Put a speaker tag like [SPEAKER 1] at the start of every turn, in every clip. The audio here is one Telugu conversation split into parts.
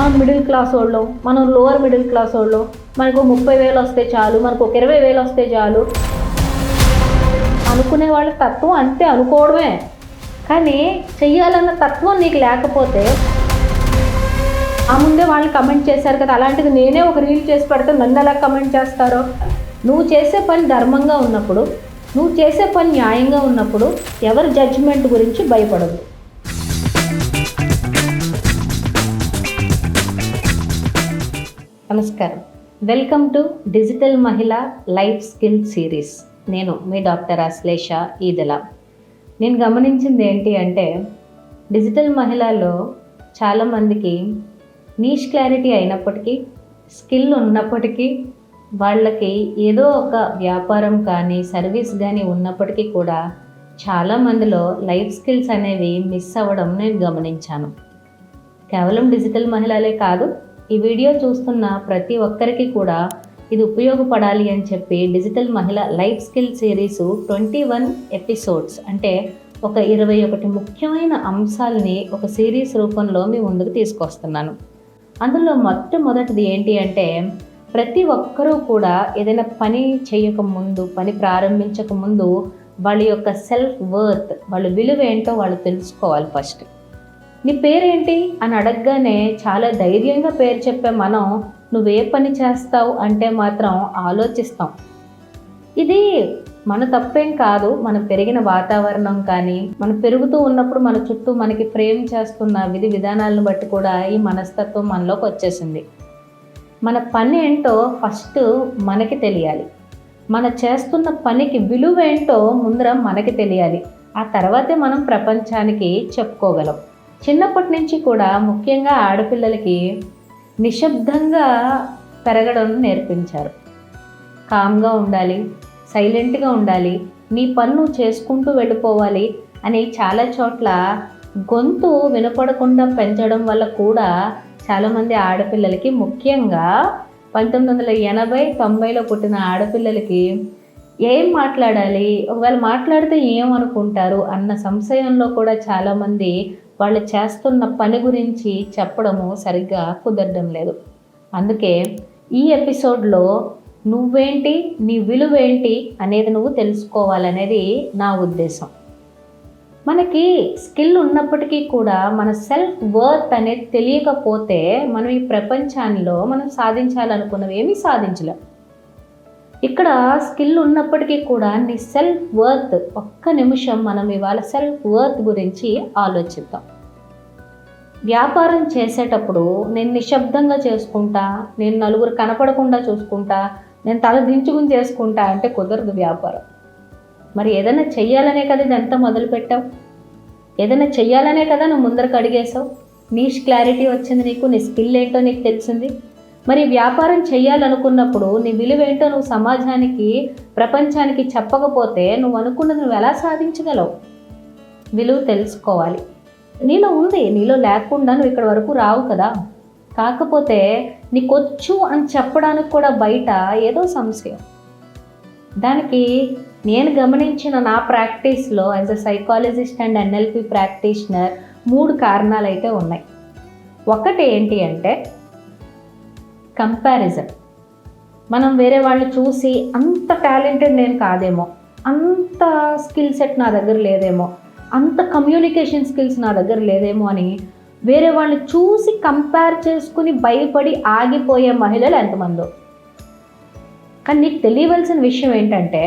[SPEAKER 1] మనం మిడిల్ క్లాస్ వాళ్ళు మనం లోవర్ మిడిల్ క్లాస్ వాళ్ళు మనకు ముప్పై వేలు వస్తే చాలు మనకు ఒక ఇరవై వేలు వస్తే చాలు అనుకునే వాళ్ళ తత్వం అంతే అనుకోవడమే. కానీ చెయ్యాలన్న తత్వం నీకు లేకపోతే ఆ ముందే వాళ్ళు కమెంట్ చేశారు కదా అలాంటిది నేనే ఒక రీల్ చేసి పెడితే నన్ను ఎలా కమెంట్ చేస్తారో? నువ్వు చేసే పని ధర్మంగా ఉన్నప్పుడు నువ్వు చేసే పని న్యాయంగా ఉన్నప్పుడు ఎవరి జడ్జిమెంట్ గురించి భయపడదు నమస్కారం. Welcome to digital Mahila life skill series. నేను మీ డాక్టర్ అశ్లేష ఈదల. నేను గమనించింది ఏంటి అంటే డిజిటల్ మహిళలో చాలామందికి నీష్ క్లారిటీ అయినప్పటికీ స్కిల్ ఉన్నప్పటికీ వాళ్ళకి ఏదో ఒక వ్యాపారం కానీ సర్వీస్ కానీ ఉన్నప్పటికీ కూడా చాలామందిలో లైఫ్ స్కిల్స్ అనేవి మిస్ అవ్వడం నేను గమనించాను. కేవలం డిజిటల్ మహిళలే కాదు ఈ వీడియో చూస్తున్న ప్రతి ఒక్కరికి కూడా ఇది ఉపయోగపడాలి అని చెప్పి digital Mahila life skill series twenty one episodes అంటే ఒక ఇరవై ఒకటి ముఖ్యమైన అంశాలని ఒక సిరీస్ రూపంలో మీ ముందుకు తీసుకొస్తున్నాను. అందులో మొట్టమొదటిది ఏంటి అంటే ప్రతి ఒక్కరూ కూడా ఏదైనా పని చేయక ముందు పని ప్రారంభించక ముందు వాళ్ళ యొక్క సెల్ఫ్ వర్త్ వాళ్ళ విలువ ఏంటో వాళ్ళు తెలుసుకోవాలి ఫస్ట్ నీ పేరేంటి? అని అడగగానే చాలా ధైర్యంగా పేరు చెప్పే మనం నువ్వే పని చేస్తావు అంటే మాత్రం ఆలోచిస్తాం. ఇది మన తప్పేం కాదు. మనం పెరిగిన వాతావరణం కానీ మనం పెరుగుతూ ఉన్నప్పుడు మన చుట్టూ మనకి ఫ్రేమ్ చేస్తున్న విధి విధానాలను బట్టి కూడా ఈ మనస్తత్వం మనలోకి వచ్చేసింది. మన పని ఏంటో ఫస్ట్ మనకి తెలియాలి. మన చేస్తున్న పనికి విలువ ఏంటో ముందర మనకి తెలియాలి. ఆ తర్వాతే మనం ప్రపంచానికి చెప్పుకోగలం. చిన్నప్పటి నుంచి కూడా ముఖ్యంగా ఆడపిల్లలకి నిశ్శబ్దంగా పెరగడం నేర్పించారు. కామ్గా ఉండాలి సైలెంట్గా ఉండాలి నీ పన్ను చేసుకుంటూ వెళ్ళిపోవాలి అని చాలా చోట్ల గొంతు వినపడకుండా పెంచడం వల్ల కూడా చాలామంది ఆడపిల్లలకి ముఖ్యంగా పంతొమ్మిది వందల ఎనభై తొంభైలో పుట్టిన ఆడపిల్లలకి ఏం మాట్లాడాలి? ఒకవేళ మాట్లాడితే ఏమనుకుంటారు? అన్న సంశయంలో కూడా చాలామంది వాళ్ళు చేస్తున్న పని గురించి చెప్పడము సరిగ్గా కుదరడం లేదు. అందుకే ఈ ఎపిసోడ్లో నువ్వేంటి నీ విలువేంటి అనేది నువ్వు తెలుసుకోవాలనేది నా ఉద్దేశం. మనకి స్కిల్ ఉన్నప్పటికీ కూడా మన సెల్ఫ్ వర్త్ అనేది తెలియకపోతే మనం ఈ ప్రపంచంలో మనం సాధించాలనుకున్నవి ఏమీ సాధించలేం. ఇక్కడ స్కిల్ ఉన్నప్పటికీ కూడా నీ సెల్ఫ్ వర్త్ ఒక్క నిమిషం మనం ఇవాళ సెల్ఫ్ వర్త్ గురించి ఆలోచిద్దాం. వ్యాపారం చేసేటప్పుడు నేను నిశ్శబ్దంగా చేసుకుంటా నేను నలుగురు కనపడకుండా చూసుకుంటా నేను తల దించుకుని చేసుకుంటా అంటే కుదరదు వ్యాపారం. మరి ఏదైనా చెయ్యాలనే కదా ఇదంతా మొదలుపెట్టావు ఏదైనా చెయ్యాలనే కదా నువ్వు ముందరకు అడిగేసావు నీష్ క్లారిటీ వచ్చింది నీకు నీ స్కిల్ ఏంటో నీకు తెలిసింది? మరి వ్యాపారం చేయాలనుకున్నప్పుడు నీ విలువ ఏంటో నువ్వు సమాజానికి ప్రపంచానికి చెప్పకపోతే నువ్వు అనుకున్నది నువ్వు ఎలా సాధించగలవు? విలువ తెలుసుకోవాలి. నీలో ఉంది నీలో లేకుండా నువ్వు ఇక్కడ వరకు రావు కదా. కాకపోతే నీకొచ్చు అని చెప్పడానికి కూడా బయట ఏదో సంశయం. దానికి నేను గమనించిన నా ప్రాక్టీస్లో as a psychologist and NLP practitioner మూడు కారణాలు అయితే ఉన్నాయి. ఒకటి ఏంటి అంటే కంపారిజన్ మనం వేరే వాళ్ళని చూసి అంత టాలెంటెడ్ నేను కాదేమో అంత స్కిల్ సెట్ నా దగ్గర లేదేమో అంత కమ్యూనికేషన్ స్కిల్స్ నా దగ్గర లేదేమో అని వేరే వాళ్ళని చూసి కంపేర్ చేసుకుని భయపడి ఆగిపోయే మహిళలు ఎంతమందో. కానీ నీకు తెలియవలసిన విషయం ఏంటంటే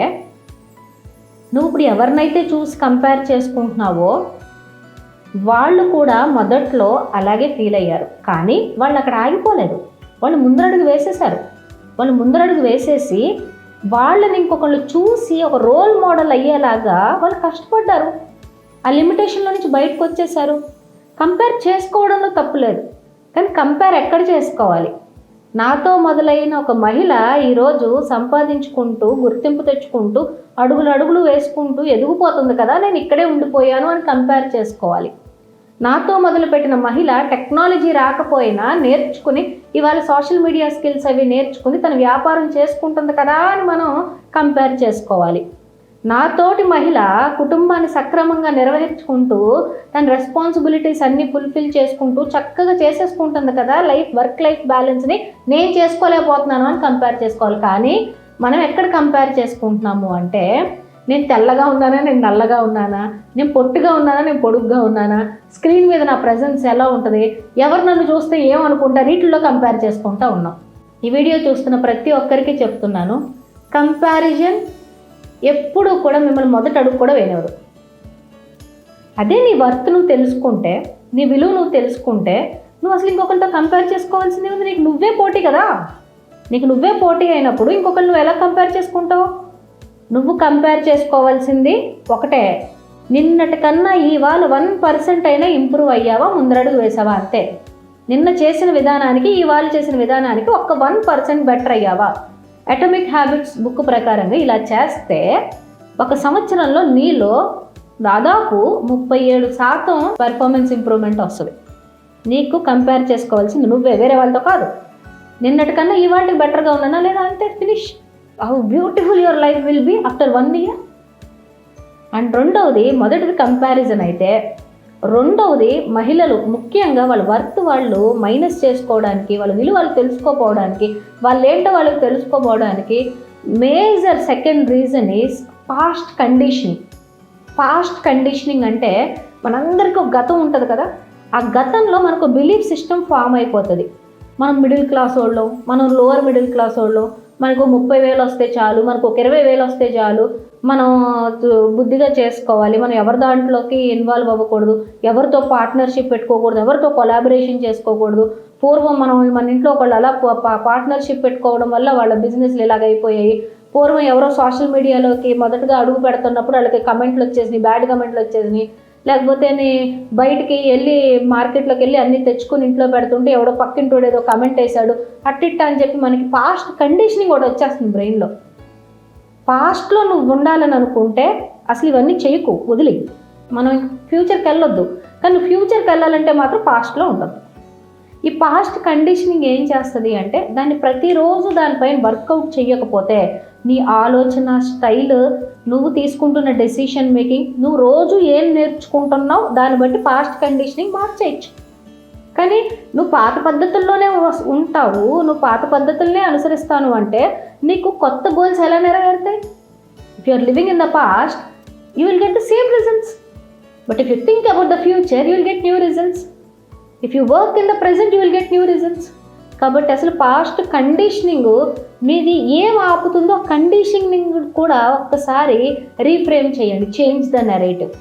[SPEAKER 1] నువ్వు ఇప్పుడు ఎవరినైతే చూసి కంపేర్ చేసుకుంటున్నావో వాళ్ళు కూడా మొదట్లో అలాగే ఫీల్ అయ్యారు. కానీ వాళ్ళు అక్కడ ఆగిపోలేదు. వాళ్ళు ముందరడుగు వేసేశారు. వాళ్ళు ముందరడుగు వేసేసి వాళ్ళని ఇంకొకళ్ళు చూసి ఒక రోల్ మోడల్ అయ్యేలాగా వాళ్ళు కష్టపడ్డారు. ఆ లిమిటేషన్లో నుంచి బయటకు వచ్చేసారు కంపేర్ చేసుకోవడంలో తప్పులేదు కానీ కంపేర్ ఎక్కడ చేసుకోవాలి? నాతో మొదలైన ఒక మహిళ ఈరోజు సంపాదించుకుంటూ గుర్తింపు తెచ్చుకుంటూ అడుగులు అడుగులు వేసుకుంటూ ఎదిగిపోతుంది కదా నేను ఇక్కడే ఉండిపోయాను అని కంపేర్ చేసుకోవాలి. నాతో మొదలుపెట్టిన మహిళ టెక్నాలజీ రాకపోయినా నేర్చుకుని ఇవాళ సోషల్ మీడియా స్కిల్స్ అవి నేర్చుకుని తన వ్యాపారం చేసుకుంటుంది కదా అని మనం కంపేర్ చేసుకోవాలి. నాతోటి మహిళ కుటుంబాన్ని సక్రమంగా నిర్వహించుకుంటూ తన రెస్పాన్సిబిలిటీస్ అన్ని ఫుల్ఫిల్ చేసుకుంటూ చక్కగా చేసేసుకుంటుంది కదా లైఫ్ వర్క్ లైఫ్ బ్యాలెన్స్ని నేను చేసుకోలేకపోతున్నాను అని కంపేర్ చేసుకోవాలి. కానీ మనం ఎక్కడ కంపేర్ చేసుకుంటున్నాము అంటే నేను తెల్లగా ఉన్నానా? నేను నల్లగా ఉన్నానా? నేను పొట్టుగా ఉన్నానా? నేను పొడుగ్గా ఉన్నానా? స్క్రీన్ మీద నా ప్రజెన్స్ ఎలా ఉంటుంది? ఎవరు నన్ను చూస్తే ఏమనుకుంటారు? వీటిల్లో కంపేర్ చేసుకుంటా ఉన్నాం. ఈ వీడియో చూస్తున్న ప్రతి ఒక్కరికి చెప్తున్నాను. కంపారిజన్ ఎప్పుడూ కూడా మిమ్మల్ని మొదట అడుగు కూడా వేయనివ్వదు. అదే నీ వర్త్ నువ్వు తెలుసుకుంటే నీ విలువ నువ్వు తెలుసుకుంటే నువ్వు అసలు ఇంకొకరితో కంపేర్ చేసుకోవాల్సింది ఉంది నీకు నువ్వే పోటీ కదా? నీకు నువ్వే పోటీ అయినప్పుడు ఇంకొకరు నువ్వు ఎలా కంపేర్ చేసుకుంటావు? నువ్వు కంపేర్ చేసుకోవాల్సింది ఒకటే. నిన్నటి కన్నా ఇవాళ వన్ పర్సెంట్ అయినా ఇంప్రూవ్ అయ్యావా? ముందరడుగు వేసావా? అంతే. నిన్న చేసిన విధానానికి ఇవాళ చేసిన విధానానికి ఒక్క వన్ పర్సెంట్ బెటర్ అయ్యావా? అటమిక్ హ్యాబిట్స్ బుక్ ప్రకారంగా ఇలా చేస్తే ఒక సంవత్సరంలో నీలో దాదాపు ముప్పై ఏడు శాతం పెర్ఫార్మెన్స్ ఇంప్రూవ్మెంట్ వస్తుంది. నీకు కంపేర్ చేసుకోవాల్సింది నువ్వే వేరే వాళ్ళతో కాదు. నిన్నటికన్నా ఇవాళకి బెటర్గా ఉన్నానా లేదా? అంతే finish how beautiful your life will be after one year and రెండవది మొదటిది కంపారిజన్ అయితే రెండవది మహిళలు ముఖ్యంగా వాళ్ళ వర్త్ వాళ్ళు మైనస్ చేసుకోవడానికి వాళ్ళ విలువలు తెలుసుకోపోవడానికి వాళ్ళు ఏంటో వాళ్ళకి తెలుసుకోపోవడానికి major second reason is past conditioning past conditioning అంటే మనందరికీ ఒక గతం ఉంటుంది కదా? ఆ గతంలో మనకు బిలీఫ్ సిస్టమ్ ఫామ్ అయిపోతుంది. మనం మిడిల్ క్లాస్ వాళ్ళు మనం లోవర్ మిడిల్ క్లాస్ వాళ్ళు మనకు ముప్పై వేలు వస్తే చాలు మనకు ఒక ఇరవై వేలు వస్తే చాలు. మనం బుద్ధిగా చేసుకోవాలి. మనం ఎవరి దాంట్లోకి ఇన్వాల్వ్ అవ్వకూడదు. ఎవరితో పార్ట్నర్షిప్ పెట్టుకోకూడదు. ఎవరితో కొలాబరేషన్ చేసుకోకూడదు. పూర్వం మనం మన ఇంట్లో ఒకళ్ళు అలా పార్ట్నర్షిప్ పెట్టుకోవడం వల్ల వాళ్ళ బిజినెస్లు ఇలాగ అయిపోయాయి. పూర్వం ఎవరో సోషల్ మీడియాలోకి మొదటగా అడుగు పెడుతున్నప్పుడు వాళ్ళకి కమెంట్లు వచ్చేసినాయి బ్యాడ్ కమెంట్లు వచ్చేసినాయి. లేకపోతే నీ బయటికి వెళ్ళి మార్కెట్లోకి వెళ్ళి అన్నీ తెచ్చుకొని ఇంట్లో పెడుతుంటే ఎవడో పక్కింటోడు ఏదో కమెంట్ వేశాడు అట్టిట్ట అని చెప్పి మనకి పాస్ట్ కండిషనింగ్ కూడా వచ్చేస్తుంది బ్రెయిన్లో పాస్ట్లో నువ్వు ఉండాలని అనుకుంటే అసలు ఇవన్నీ చేయకు వదిలి మనం ఫ్యూచర్కి వెళ్ళొద్దు. కానీ ఫ్యూచర్కి వెళ్ళాలంటే మాత్రం పాస్ట్లో ఉండదు ఈ పాస్ట్ కండిషనింగ్ ఏం చేస్తుంది అంటే దాన్ని ప్రతిరోజు దానిపైన వర్కౌట్ చేయకపోతే నీ ఆలోచన స్టైల్ నువ్వు తీసుకుంటున్న డెసిషన్ మేకింగ్ నువ్వు రోజు ఏం నేర్చుకుంటున్నావు దాన్ని బట్టి పాస్ట్ కండిషనింగ్ మార్చేయచ్చు. కానీ నువ్వు పాత పద్ధతుల్లోనే ఉంటావు నువ్వు పాత పద్ధతుల్నే అనుసరిస్తాను అంటే నీకు కొత్త గోల్స్ ఎలా నెరవేరుతాయి? If you are living in the past you will get the same results but if you think about the future you will get new results if you work in the present you will get new results కాబట్టి అసలు పాస్ట్ కండిషనింగ్ మీది ఏం ఆపుతుందో కండిషనింగ్ కూడా ఒక్కసారి రీఫ్రేమ్ చేయండి. చేంజ్ ద నెరేటివ్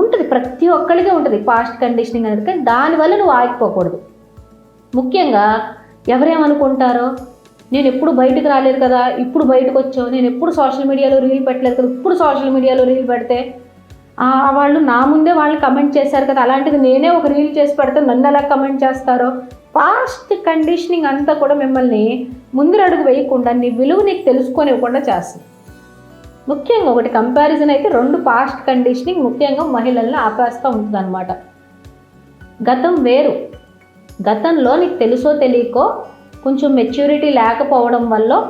[SPEAKER 1] ఉంటుంది ప్రతి ఒక్కరికి ఉంటుంది పాస్ట్ కండిషనింగ్ అనేది కానీ దానివల్ల నువ్వు ఆగిపోకూడదు. ముఖ్యంగా ఎవరేమనుకుంటారో నేను ఎప్పుడు బయటకు రాలేదు కదా ఇప్పుడు బయటకు వచ్చావు నేను ఎప్పుడు సోషల్ మీడియాలో రీల్ పెట్టలేదు కదా ఇప్పుడు సోషల్ మీడియాలో రీల్ పెడితే వాళ్ళు నా ముందే వాళ్ళు కమెంట్ చేశారు కదా అలాంటిది నేనే ఒక రీల్ చేసి పెడితే నన్ను ఎలా కమెంట్ చేస్తారో? పాస్ట్ కండిషనింగ్ అంతా కూడా మిమ్మల్ని ముందు అడుగు వేయకుండా నీ విలువ నీకు తెలుసుకోనివ్వకుండా చేస్తుంది. ముఖ్యంగా ఒకటి కంపారిజన్ అయితే రెండు పాస్ట్ కండిషనింగ్ ముఖ్యంగా మహిళల్ని ఆపేస్తూ ఉంటుంది అనమాట గతం వేరు. గతంలో నీకు తెలుసో తెలియకో కొంచెం మెచ్యూరిటీ లేకపోవడం వల్ల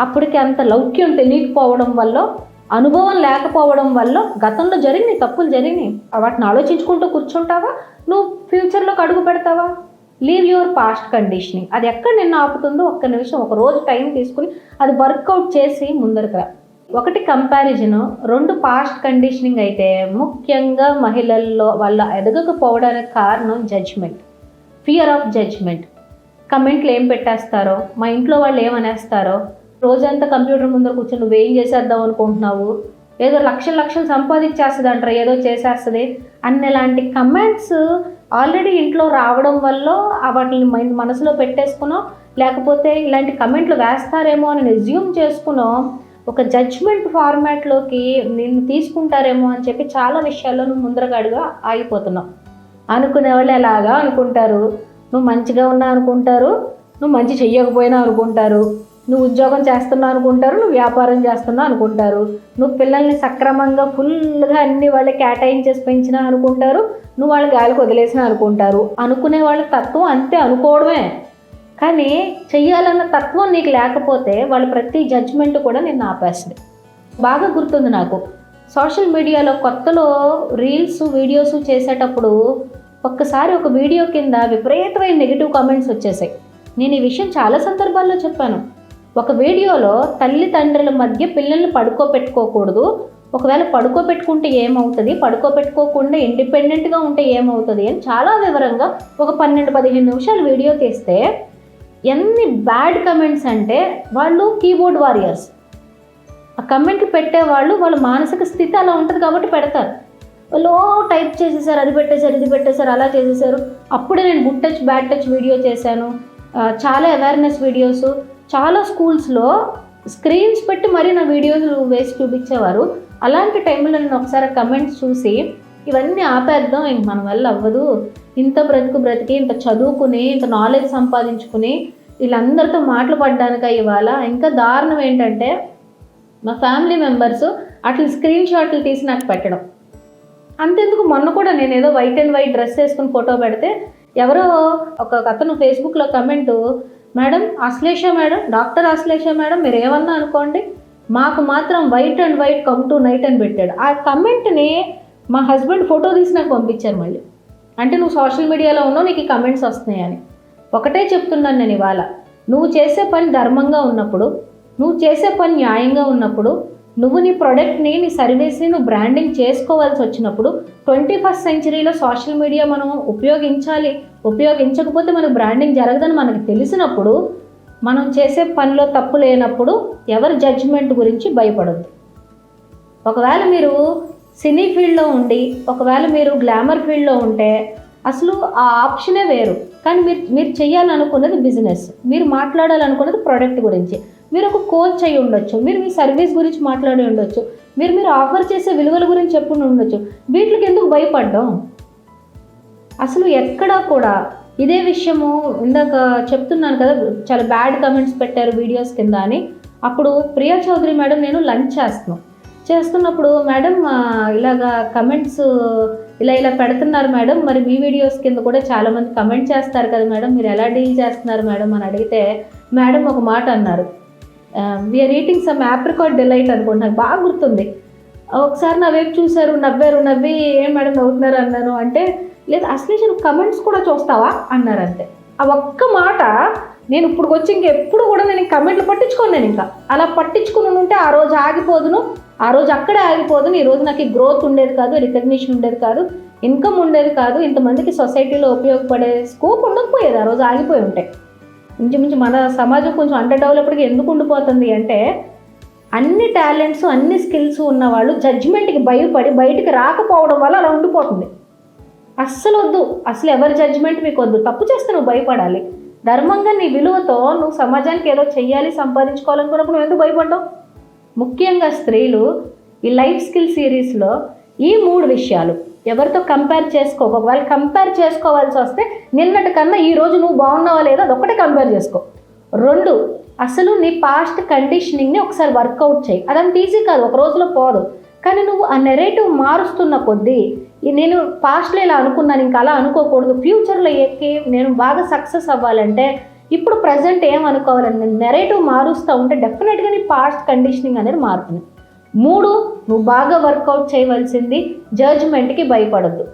[SPEAKER 1] అప్పటికి అంత లౌక్యం తెలియకపోవడం వల్ల అనుభవం లేకపోవడం వల్ల గతంలో జరిగినాయి తప్పులు జరిగినాయి. వాటిని ఆలోచించుకుంటూ కూర్చుంటావా? నువ్వు ఫ్యూచర్లోకి అడుగు పెడతావా? Leave your past conditioning. అది ఎక్కడ నిన్ను ఆపుతుందో ఒక్క నిమిషం ఒక రోజు టైం తీసుకుని అది వర్కౌట్ చేసి ముందరకు రా. ఒకటి కంపారిజన్. రెండు పాస్ట్ కండిషనింగ్ అయితే ముఖ్యంగా మహిళల్లో వాళ్ళ ఎదగకపోవడానికి కారణం జడ్జ్మెంట్. Fear of judgement. కమెంట్లు ఏం పెట్టేస్తారో? మా ఇంట్లో వాళ్ళు ఏమనేస్తారో? రోజంతా కంప్యూటర్ ముందర కూర్చొని నువ్వేం చేసేద్దాం అనుకుంటున్నావు? ఏదో లక్షలు లక్షలు సంపాదించేస్తుంది అంటారు ఏదో చేసేస్తుంది. అన్నలాంటి కమెంట్స్ ఆల్రెడీ ఇంట్లో రావడం వల్ల వాటిని మైండ్ మనసులో పెట్టేసుకున్నాం. లేకపోతే ఇలాంటి కమెంట్లు వేస్తారేమో అని రెజ్యూమ్ చేసుకున్నాం. ఒక జడ్జ్మెంట్ ఫార్మాట్లోకి నిన్ను తీసుకుంటారేమో అని చెప్పి చాలా విషయాల్లో నువ్వు ముందరగాడుగా ఆగిపోతున్నావు. అనుకునే వాళ్ళు ఎలాగా అనుకుంటారు? నువ్వు మంచిగా ఉన్నా అనుకుంటారు? నువ్వు మంచి చెయ్యకపోయినా అనుకుంటారు? నువ్వు ఉద్యోగం చేస్తున్నావు అనుకుంటారు నువ్వు వ్యాపారం చేస్తున్నావు అనుకుంటారు. నువ్వు పిల్లల్ని సక్రమంగా ఫుల్గా అన్ని వాళ్ళకి కేటాయించేసి పెంచినా అనుకుంటారు నువ్వు వాళ్ళ గాలికి వదిలేసినా అనుకుంటారు. అనుకునే వాళ్ళ తత్వం అంతే అనుకోవడమే. కానీ చెయ్యాలన్న తత్వం నీకు లేకపోతే వాళ్ళ ప్రతి జడ్జ్మెంట్ కూడా నిన్ను ఆపేస్తుంది. బాగా గుర్తుంది నాకు. సోషల్ మీడియాలో కొత్తలో రీల్స్ వీడియోస్ చేసేటప్పుడు ఒక్కసారి ఒక వీడియో కింద విపరీతమైన నెగిటివ్ కామెంట్స్ వచ్చేసాయి. నేను ఈ విషయం చాలా సందర్భాల్లో చెప్పాను. ఒక వీడియోలో తల్లిదండ్రుల మధ్య పిల్లల్ని పడుకోబెట్టుకోకూడదు. ఒకవేళ పడుకోబెట్టుకుంటే ఏమవుతుంది? పడుకోబెట్టుకోకుండా ఇండిపెండెంట్గా ఉంటే ఏమవుతుంది అని చాలా వివరంగా ఒక పన్నెండు పదిహేను నిమిషాలు వీడియో తీస్తే ఎన్ని బ్యాడ్ కమెంట్స్ అంటే వాళ్ళు కీబోర్డ్ వారియర్స్. ఆ కమెంట్లు పెట్టేవాళ్ళు వాళ్ళ మానసిక స్థితి అలా ఉంటుంది కాబట్టి పెడతారు. వాళ్ళు టైప్ చేసేసారు అది పెట్టేశారు ఇది పెట్టేశారు అలా చేసేసారు. అప్పుడే నేను good touch bad touch video చేశాను. చాలా అవేర్నెస్ వీడియోస్. చాలా స్కూల్స్లో స్క్రీన్స్ పెట్టి మరీ నా వీడియోస్ వేసి చూపించేవారు. అలాంటి టైంలో నేను ఒకసారి కమెంట్స్ చూసి ఇవన్నీ ఆపేద్దాం ఇంక మన వల్ల అవ్వదు. ఇంత బ్రతుకు బ్రతికి ఇంత చదువుకుని ఇంత నాలెడ్జ్ సంపాదించుకుని వీళ్ళందరితో మాటలు పడ్డానిక ఇవాళ. ఇంకా దారుణం ఏంటంటే మా ఫ్యామిలీ మెంబర్స్ అట్లా స్క్రీన్ షాట్లు తీసి నాకు పెట్టడం. అంతెందుకు? మొన్న కూడా నేను ఏదో వైట్ అండ్ వైట్ డ్రెస్ వేసుకుని ఫోటో పెడితే ఎవరో ఒక అతను ఫేస్బుక్లో comment madam Ashlesha madam doctor Ashlesha madam మీరు ఏమన్నా అనుకోండి మాకు మాత్రం white and white come tonight అని పెట్టాడు. ఆ కమెంట్ని మా హస్బెండ్ ఫోటో తీసి నాకు పంపించారు మళ్ళీ. అంటే నువ్వు సోషల్ మీడియాలో ఉన్నావు నీకు ఈ కమెంట్స్ వస్తున్నాయని. ఒకటే చెప్తున్నాను నేను ఇవాళ. నువ్వు చేసే పని ధర్మంగా ఉన్నప్పుడు నువ్వు చేసే పని న్యాయంగా ఉన్నప్పుడు నువ్వు నీ ప్రోడక్ట్ని నీ సర్వీస్ని నువ్వు బ్రాండింగ్ చేసుకోవాల్సి వచ్చినప్పుడు ట్వంటీ ఫస్ట్ సెంచరీలో సోషల్ మీడియా మనం ఉపయోగించాలి. ఉపయోగించకపోతే మనకు బ్రాండింగ్ జరగదని మనకు తెలిసినప్పుడు మనం చేసే పనిలో తప్పు లేనప్పుడు ఎవరి జడ్జిమెంట్ గురించి భయపడద్దు. ఒకవేళ మీరు సినీ ఫీల్డ్లో ఉండి ఒకవేళ మీరు గ్లామర్ ఫీల్డ్లో ఉంటే అసలు ఆ ఆప్షనే వేరు. కానీ మీరు మీరు చేయాలనుకున్నది బిజినెస్ మీరు మాట్లాడాలనుకున్నది ప్రోడక్ట్ గురించి. మీరు ఒక కోచ్ అయి ఉండొచ్చు. మీరు మీ సర్వీస్ గురించి మాట్లాడి ఉండొచ్చు. మీరు మీరు ఆఫర్ చేసే విలువల గురించి చెప్పుకుని ఉండొచ్చు. వీటికి ఎందుకు భయపడ్డాం? అసలు ఎక్కడా కూడా ఇదే విషయము ఇందాక చెప్తున్నాను కదా చాలా బ్యాడ్ కమెంట్స్ పెట్టారు వీడియోస్ కింద అని. అప్పుడు ప్రియా చౌదరి మేడం నేను లంచ్ చేస్తున్నాను చేస్తున్నప్పుడు మేడం ఇలాగా కమెంట్స్ ఇలా ఇలా పెడుతున్నారు మేడం. మరి మీ వీడియోస్ కింద కూడా చాలామంది కమెంట్ చేస్తారు కదా మేడం. మీరు ఎలా డీల్ చేస్తున్నారు మేడం అని అడిగితే మేడం ఒక మాట అన్నారు. We're eating some apricot delight అనుకోండి నాకు బాగా గుర్తుంది. ఒకసారి నా వైపు చూశారు నవ్వారు నవ్వి ఏం మేడం నవ్వుతున్నారు? అన్నాను. అంటే లేదు అసలు కమెంట్స్ కూడా చూస్తావా? అన్నారు అంతే. ఆ ఒక్క మాట నేను ఇప్పుడు వచ్చి ఇంకెప్పుడు కూడా నేను కమెంట్లు పట్టించుకోను నేను ఇంకా. అలా పట్టించుకుని ఉంటే ఆ రోజు ఆగిపోదును. ఆ రోజు అక్కడే ఆగిపోదును. ఈ రోజు నాకు గ్రోత్ ఉండేది కాదు రికగ్నిషన్ ఉండేది కాదు ఇన్కమ్ ఉండేది కాదు. ఇంతమందికి సొసైటీలో ఉపయోగపడే స్కోప్ ఉండకపోయేది. ఆ రోజు ఆగిపోయి ఉంటాయి ఇంచుమించు మన సమాజం కొంచెం అండర్ డెవలప్డ్గా ఎందుకు ఉండిపోతుంది అంటే అన్ని టాలెంట్స్ అన్ని స్కిల్స్ ఉన్నవాళ్ళు జడ్జిమెంట్కి భయపడి బయటికి రాకపోవడం వల్ల అలా ఉండిపోతుంది. అస్సలు వద్దు. అసలు ఎవరి జడ్జిమెంట్ మీకు వద్దు. తప్పు చేస్తే నువ్వు భయపడాలి. ధర్మంగా నీ విలువతో నువ్వు సమాజానికి ఏదో చెయ్యాలి సంపాదించుకోవాలనుకున్నప్పుడు నువ్వు ఎందుకు భయపడ్డావు? ముఖ్యంగా స్త్రీలు ఈ లైఫ్ స్కిల్ సిరీస్లో ఈ మూడు విషయాలు. ఎవరితో కంపేర్ చేసుకో ఒకవేళ కంపేర్ చేసుకోవాల్సి వస్తే నిన్నటి కన్నా ఈ రోజు నువ్వు బాగున్నావా లేదా అదొకటే కంపేర్ చేసుకో. రెండు అసలు నీ పాస్ట్ కండిషనింగ్ని ఒకసారి వర్కౌట్ చేయి. అదంత ఈజీ కాదు ఒక రోజులో పోదు. కానీ నువ్వు ఆ నెరేటివ్ మారుస్తున్న కొద్దీ నేను పాస్ట్లో ఇలా అనుకున్నాను ఇంకా అలా అనుకోకూడదు. ఫ్యూచర్లో ఎక్కి నేను బాగా సక్సెస్ అవ్వాలంటే ఇప్పుడు ప్రజెంట్ ఏం అనుకోవాలని నెరేటివ్ మారుస్తూ ఉంటే డెఫినెట్గా నీ పాస్ట్ కండిషనింగ్ అనేది మారుతుంది. మూడు నువ్వు బాగా వర్కౌట్ చేయవలసింది జడ్జ్మెంట్కి భయపడద్దు.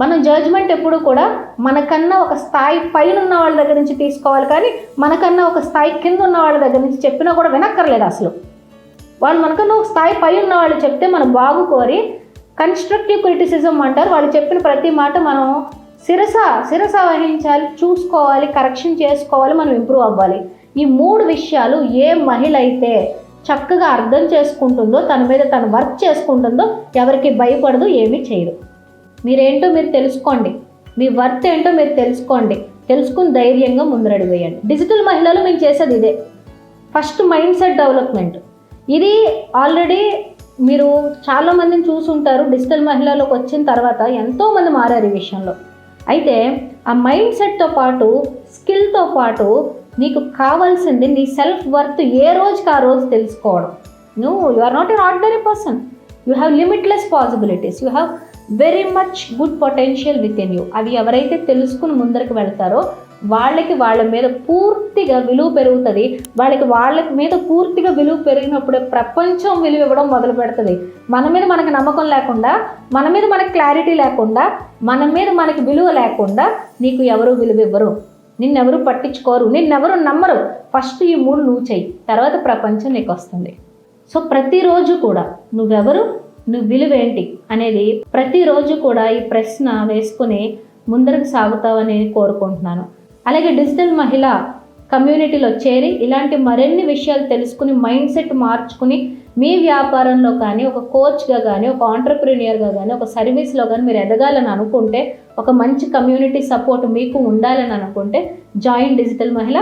[SPEAKER 1] మనం జడ్జ్మెంట్ ఎప్పుడు కూడా మనకన్నా ఒక స్థాయి పైన ఉన్న వాళ్ళ దగ్గర నుంచి తీసుకోవాలి కానీ మనకన్నా ఒక స్థాయి కింద ఉన్న వాళ్ళ దగ్గర నుంచి చెప్పినా కూడా వినక్కర్లేదు అసలు. వాళ్ళు మనకన్నా ఒక స్థాయి పై ఉన్న వాళ్ళు చెప్తే మనం బాగు కోరి కన్స్ట్రక్టివ్ క్రిటిసిజం అంటారు. వాళ్ళు చెప్పిన ప్రతి మాట మనం శిరస శిరస వహించాలి చూసుకోవాలి కరెక్షన్ చేసుకోవాలి మనం ఇంప్రూవ్ అవ్వాలి. ఈ మూడు విషయాలు ఏ మహిళ అయితే చక్కగా అర్థం చేసుకుంటుందో తన మీద తను వర్క్ చేసుకుంటుందో ఎవరికి భయపడదు ఏమీ చేయదు. మీరేంటో మీరు తెలుసుకోండి. మీ వర్త్ ఏంటో మీరు తెలుసుకోండి. తెలుసుకుని ధైర్యంగా ముందరడి వేయండి డిజిటల్ మహిళలు మేము చేసేది ఇదే. First mindset development. ఇది ఆల్రెడీ మీరు చాలామందిని చూసుంటారు డిజిటల్ మహిళలోకి వచ్చిన తర్వాత ఎంతోమంది మారారు ఈ విషయంలో. అయితే ఆ మైండ్ సెట్తో పాటు స్కిల్తో పాటు నీకు కావాల్సింది నీ సెల్ఫ్ వర్త్ ఏ రోజుకి ఆ రోజు తెలుసుకోవడం. నువ్వు you are not an ordinary person. You have limitless possibilities. You have very much good potential within you. అవి ఎవరైతే తెలుసుకుని ముందరికి వెళ్తారో వాళ్ళకి వాళ్ళ మీద పూర్తిగా విలువ పెరుగుతుంది. వాళ్ళకి వాళ్ళ మీద పూర్తిగా విలువ పెరిగినప్పుడు ప్రపంచం విలువ ఇవ్వడం మొదలు పెడుతుంది. మన మీద మనకి నమ్మకం లేకుండా మన మీద మనకి క్లారిటీ లేకుండా మన మీద మనకి విలువ లేకుండా నీకు ఎవరు విలువ ఇవ్వరు. నిన్నెవరు పట్టించుకోరు నిన్నెవరు నమ్మరు. ఫస్ట్ ఈ మూడు నువ్వు చెయ్యి తర్వాత ప్రపంచం నీకు వస్తుంది. సో ప్రతిరోజు కూడా నువ్వెవరు నువ్వు విలువేంటి అనేది ప్రతిరోజు కూడా ఈ ప్రశ్న వేసుకుని ముందరకు సాగుతావని కోరుకుంటున్నాను. అలాగే డిజిటల్ మహిళ కమ్యూనిటీలో చేరి ఇలాంటి మరిన్ని విషయాలు తెలుసుకుని మైండ్ సెట్ మార్చుకుని మీ వ్యాపారంలో కానీ ఒక కోచ్గా కానీ ఒక ఆంటర్ప్రీనియర్గా కానీ ఒక సర్వీస్లో కానీ మీరు ఎదగాలని అనుకుంటే ఒక మంచి కమ్యూనిటీ సపోర్ట్ మీకు ఉండాలని అనుకుంటే జాయిన్ డిజిటల్ మహిళ.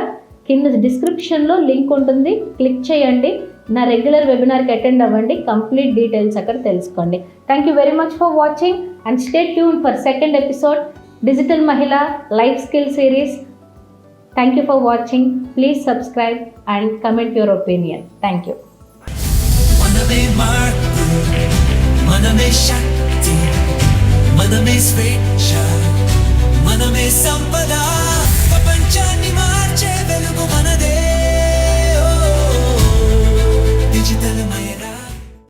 [SPEAKER 1] కింద డిస్క్రిప్షన్లో లింక్ ఉంటుంది. క్లిక్ చేయండి. నా రెగ్యులర్ వెబినార్కి అటెండ్ అవ్వండి. కంప్లీట్ డీటెయిల్స్ అక్కడ తెలుసుకోండి. Thank you very much for watching and stay tune for second episode digital మహిళ life skill series thank you for watching please subscribe and comment your opinion thank you
[SPEAKER 2] మనమే మార్పు మనమే శక్తి మనమే స్వేచ్ఛ మనమే సంపద. ప్రపంచాన్ని మార్చే వెలుగు మన